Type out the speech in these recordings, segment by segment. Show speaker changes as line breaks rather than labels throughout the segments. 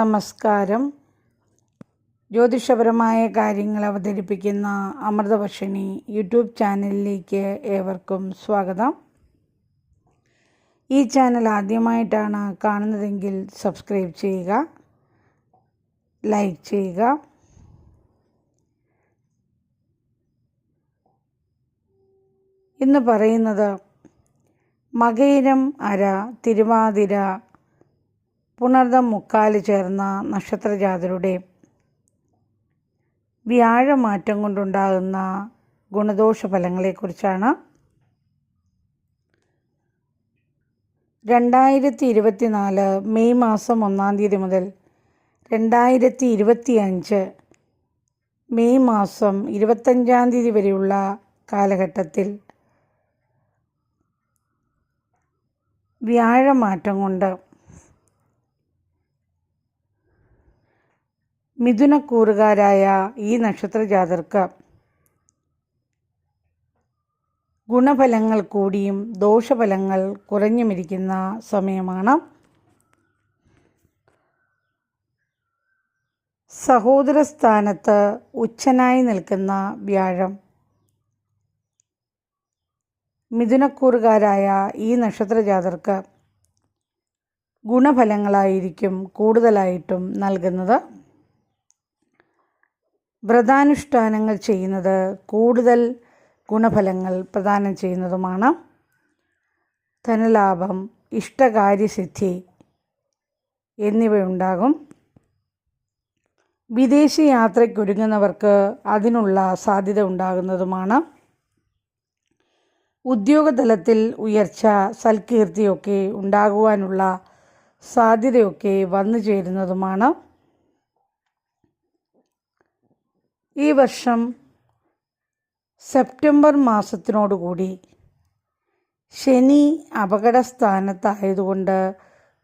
നമസ്കാരം. ജ്യോതിഷപരമായ കാര്യങ്ങൾ അവതരിപ്പിക്കുന്ന അമൃതവർഷിണി യൂട്യൂബ് ചാനലിലേക്ക് ഏവർക്കും സ്വാഗതം. ഈ ചാനൽ ആദ്യമായിട്ടാണ് കാണുന്നതെങ്കിൽ സബ്സ്ക്രൈബ് ചെയ്യുക ലൈക്ക് ചെയ്യുക. ഇന്ന് പറയുന്നത് മകയിരം അര തിരുവാതിര പുണർദം മുക്കാൽ ചേർന്ന നക്ഷത്രജാതരുടെ വ്യാഴമാറ്റം കൊണ്ടുണ്ടാകുന്ന ഗുണദോഷ ഫലങ്ങളെക്കുറിച്ചാണ് രണ്ടായിരത്തി ഇരുപത്തിനാല് മെയ് മാസം ഒന്നാം തീയതി മുതൽ രണ്ടായിരത്തി ഇരുപത്തി അഞ്ച് മെയ് മാസം ഇരുപത്തഞ്ചാം തീയതി വരെയുള്ള കാലഘട്ടത്തിൽ വ്യാഴമാറ്റം കൊണ്ട് മിഥുനക്കൂറുകാരായ ഈ നക്ഷത്രജാതർക്ക് ഗുണഫലങ്ങൾ കൂടിയും ദോഷഫലങ്ങൾ കുറഞ്ഞുമിരിക്കുന്ന സമയമാണ്. സഹോദര സ്ഥാനത്ത് ഉച്ചനായി നിൽക്കുന്ന വ്യാഴം. മിഥുനക്കൂറുകാരായ ഈ നക്ഷത്രജാതർക്ക് ഗുണഫലങ്ങളായിരിക്കും കൂടുതലായിട്ടും നൽകുന്നത്. വ്രതാനുഷ്ഠാനങ്ങൾ ചെയ്യുന്നത് കൂടുതൽ ഗുണഫലങ്ങൾ പ്രദാനം ചെയ്യുന്നതുമാണ്. ധനലാഭം ഇഷ്ടകാര്യസിദ്ധി എന്നിവയുണ്ടാകും. വിദേശ യാത്രയ്ക്കൊരുങ്ങുന്നവർക്ക് അതിനുള്ള സാധ്യത ഉണ്ടാകുന്നതുമാണ്. ഉദ്യോഗതലത്തിൽ ഉയർച്ച സൽകീർത്തിയൊക്കെ ഉണ്ടാകുവാനുള്ള സാധ്യതയൊക്കെ വന്നു ചേരുന്നതുമാണ് ഈ വർഷം സെപ്റ്റംബർ മാസത്തിനോടുകൂടി ശനി അപകട സ്ഥാനത്തായതുകൊണ്ട്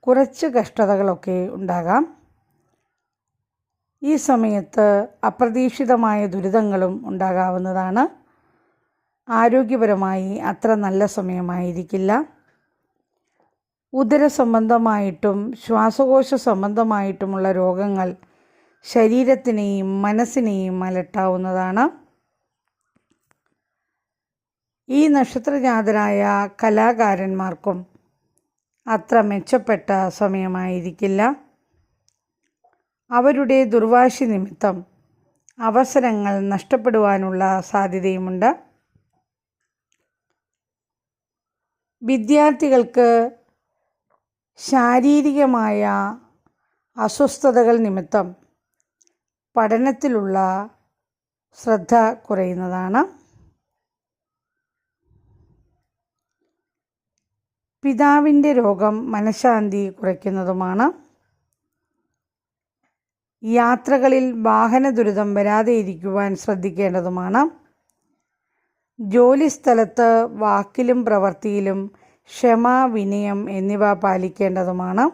കുറച്ച് കഷ്ടതകളൊക്കെ ഉണ്ടാകാം. ഈ സമയത്ത് അപ്രതീക്ഷിതമായ ദുരിതങ്ങളും ഉണ്ടാകാവുന്നതാണ്. ആരോഗ്യപരമായി അത്ര നല്ല സമയമായിരിക്കില്ല. ഉദര സംബന്ധമായിട്ടും ശ്വാസകോശ സംബന്ധമായിട്ടുമുള്ള രോഗങ്ങൾ ശരീരത്തിനെയും മനസ്സിനെയും അലട്ടാവുന്നതാണ്. ഈ നക്ഷത്രജാതരായ കലാകാരന്മാർക്കും അത്ര മെച്ചപ്പെട്ട സമയമായിരിക്കില്ല. അവരുടെ ദുർവാശി നിമിത്തം അവസരങ്ങൾ നഷ്ടപ്പെടുവാനുള്ള സാധ്യതയുമുണ്ട്. വിദ്യാർത്ഥികൾക്ക് ശാരീരികമായ അസ്വസ്ഥതകൾ നിമിത്തം പഠനത്തിലുള്ള ശ്രദ്ധ കുറയുന്നതാണ്. പിതാവിന്റെ രോഗം മനഃശാന്തി കുറയ്ക്കുന്നതുമാണ്. യാത്രകളിൽ വാഹന ദുരിതം വരാതെ ഇരിക്കുവാൻ ശ്രദ്ധിക്കേണ്ടതുമാണ്. ജോലിസ്ഥലത്ത് വാക്കിലും പ്രവൃത്തിയിലും ക്ഷമ വിനയം എന്നിവ പാലിക്കേണ്ടതുമാണ്.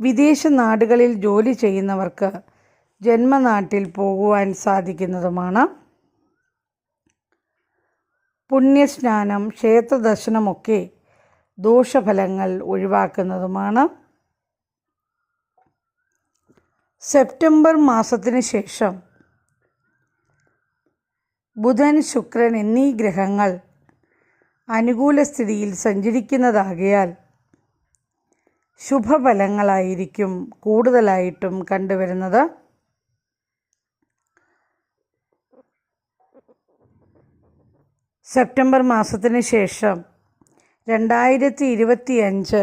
വിദേശ നാടുകളിൽ ജോലി ചെയ്യുന്നവർക്ക് ജന്മനാട്ടിൽ പോകുവാൻ സാധിക്കുന്നതുമാണ്. പുണ്യസ്നാനം ക്ഷേത്രദർശനമൊക്കെ ദോഷഫലങ്ങൾ ഒഴിവാക്കുന്നതുമാണ്. സെപ്റ്റംബർ മാസത്തിന് ശേഷം ബുധൻ ശുക്രൻ എന്നീ ഗ്രഹങ്ങൾ അനുകൂല സ്ഥിതിയിൽ സഞ്ചരിക്കുന്നതാകയാൽ ശുഭഫലങ്ങളായിരിക്കും കൂടുതലായിട്ടും കണ്ടുവരുന്നത്. സെപ്റ്റംബർ മാസത്തിന് ശേഷം രണ്ടായിരത്തി ഇരുപത്തി അഞ്ച്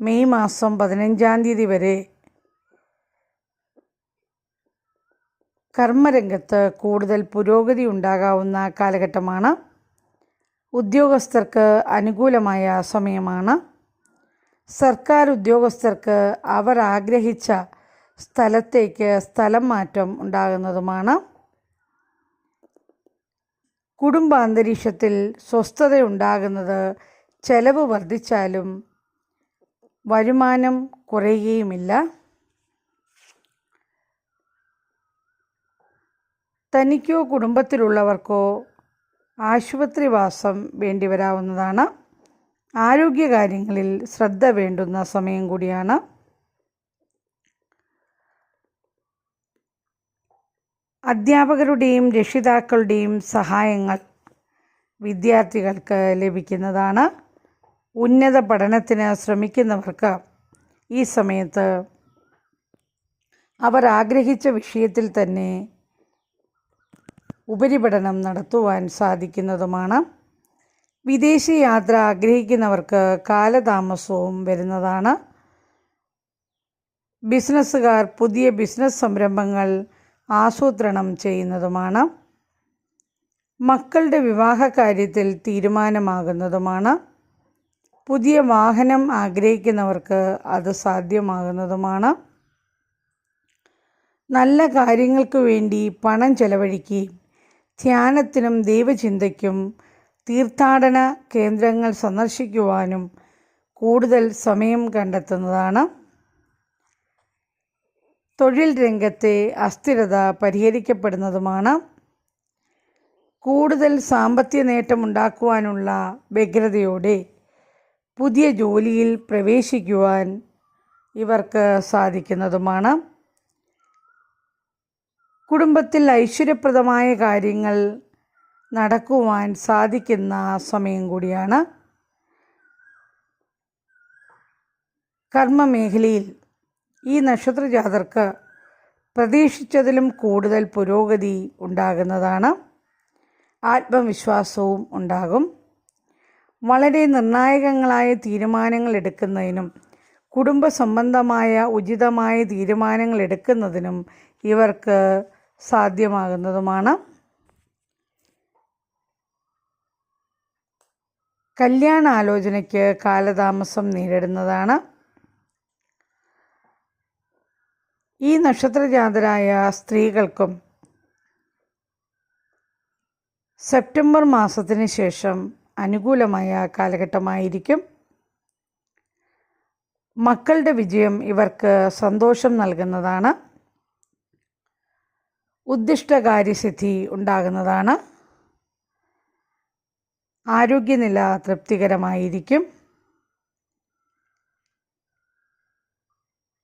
മെയ് മാസം പതിനഞ്ചാം തീയതി വരെ കർമ്മരംഗത്ത് കൂടുതൽ പുരോഗതി ഉണ്ടാകാവുന്ന കാലഘട്ടമാണ്. ഉദ്യോഗസ്ഥർക്ക് അനുകൂലമായ സമയമാണ്. സർക്കാർ ഉദ്യോഗസ്ഥർക്ക് അവർ ആഗ്രഹിച്ച സ്ഥലത്തേക്ക് സ്ഥലം മാറ്റം ഉണ്ടാകുന്നതുമാണ്. കുടുംബാന്തരീക്ഷത്തിൽ സ്വസ്ഥതയുണ്ടാകുന്നത് ചെലവ് വർദ്ധിച്ചാലും വരുമാനം കുറയുകയുമില്ല. തനിക്കോ കുടുംബത്തിലുള്ളവർക്കോ ആശുപത്രിവാസം വേണ്ടിവരാവുന്നതാണ്. ആരോഗ്യകാര്യങ്ങളിൽ ശ്രദ്ധ വേണ്ടുന്ന സമയം കൂടിയാണ്. അധ്യാപകരുടെയും രക്ഷിതാക്കളുടെയും സഹായങ്ങൾ വിദ്യാർത്ഥികൾക്ക് ലഭിക്കുന്നതാണ്. ഉന്നത പഠനത്തിന് ശ്രമിക്കുന്നവർക്ക് ഈ സമയത്ത് അവർ ആഗ്രഹിച്ച വിഷയത്തിൽ തന്നെ ഉപരിപഠനം നടത്തുവാൻ സാധിക്കുന്നതുമാണ്. വിദേശയാത്ര ആഗ്രഹിക്കുന്നവർക്ക് കാലതാമസവും വരുന്നതാണ്. ബിസിനസ്സുകാർ പുതിയ ബിസിനസ് സംരംഭങ്ങൾ ആസൂത്രണം ചെയ്യുന്നതുമാണ്. മക്കളുടെ വിവാഹ കാര്യത്തിൽ തീരുമാനമാകുന്നതുമാണ്. പുതിയ വാഹനം ആഗ്രഹിക്കുന്നവർക്ക് അത് സാധ്യമാകുന്നതുമാണ്. നല്ല കാര്യങ്ങൾക്ക് വേണ്ടി പണം ചെലവഴിക്കുകയും ധ്യാനത്തിനും ദൈവചിന്തയ്ക്കും തീർത്ഥാടന കേന്ദ്രങ്ങൾ സന്ദർശിക്കുവാനും കൂടുതൽ സമയം കണ്ടെത്തുന്നതാണ്. തൊഴിൽ രംഗത്തെ അസ്ഥിരത പരിഹരിക്കപ്പെടുന്നതുമാണ്. കൂടുതൽ സാമ്പത്തിക നേട്ടമുണ്ടാക്കുവാനുള്ള വ്യഗ്രതയോടെ പുതിയ ജോലിയിൽ പ്രവേശിക്കുവാൻ ഇവർക്ക് സാധിക്കുന്നതുമാണ്. കുടുംബത്തിൽ ഐശ്വര്യപ്രദമായ കാര്യങ്ങൾ നടക്കുവാൻ സാധിക്കുന്ന സമയം കൂടിയാണ്. കർമ്മമേഖലയിൽ ഈ നക്ഷത്ര ജാതർക്ക് പ്രതീക്ഷിച്ചതിലും കൂടുതൽ പുരോഗതി ഉണ്ടാകുന്നതാണ്. ആത്മവിശ്വാസവും ഉണ്ടാകും. വളരെ നിർണായകങ്ങളായ തീരുമാനങ്ങൾ എടുക്കുന്നതിനും കുടുംബ സംബന്ധമായ ഉചിതമായ തീരുമാനങ്ങൾ എടുക്കുന്നതിനും ഇവർക്ക് സാധ്യമാകുന്നതുമാണ്. കല്യാണാലോചനയ്ക്ക് കാലതാമസം നേരിടുന്നതാണ്. ഈ നക്ഷത്രജാതരായ സ്ത്രീകൾക്കും സെപ്റ്റംബർ മാസത്തിന് ശേഷം അനുകൂലമായ കാലഘട്ടമായിരിക്കും. മക്കളുടെ വിജയം ഇവർക്ക് സന്തോഷം നൽകുന്നതാണ്. ഉദ്ദിഷ്ടകാര്യസിദ്ധി ഉണ്ടാകുന്നതാണ്. ആരോഗ്യനില തൃപ്തികരമായിരിക്കും.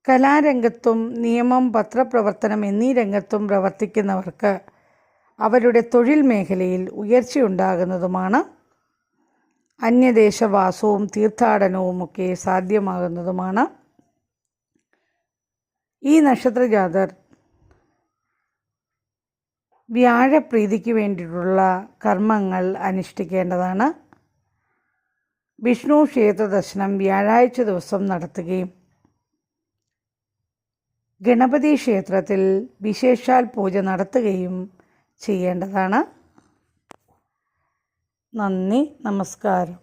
കലാരംഗത്തും നിയമം പത്രപ്രവർത്തനം എന്നീ രംഗത്തും പ്രവർത്തിക്കുന്നവർക്ക് അവരുടെ തൊഴിൽ മേഖലയിൽ ഉയർച്ചയുണ്ടാകുന്നതുമാണ്. അന്യദേശവാസവും തീർത്ഥാടനവുമൊക്കെ സാധ്യമാകുന്നതുമാണ്. ഈ നക്ഷത്രജാതർ വ്യാഴപ്രീതിക്ക് വേണ്ടിയിട്ടുള്ള കർമ്മങ്ങൾ അനുഷ്ഠിക്കേണ്ടതാണ്. വിഷ്ണു ക്ഷേത്ര ദർശനം വ്യാഴാഴ്ച ദിവസം നടത്തുകയും ഗണപതി ക്ഷേത്രത്തിൽ വിശേഷാൽ പൂജ നടത്തുകയും ചെയ്യേണ്ടതാണ്. നന്ദി നമസ്കാരം.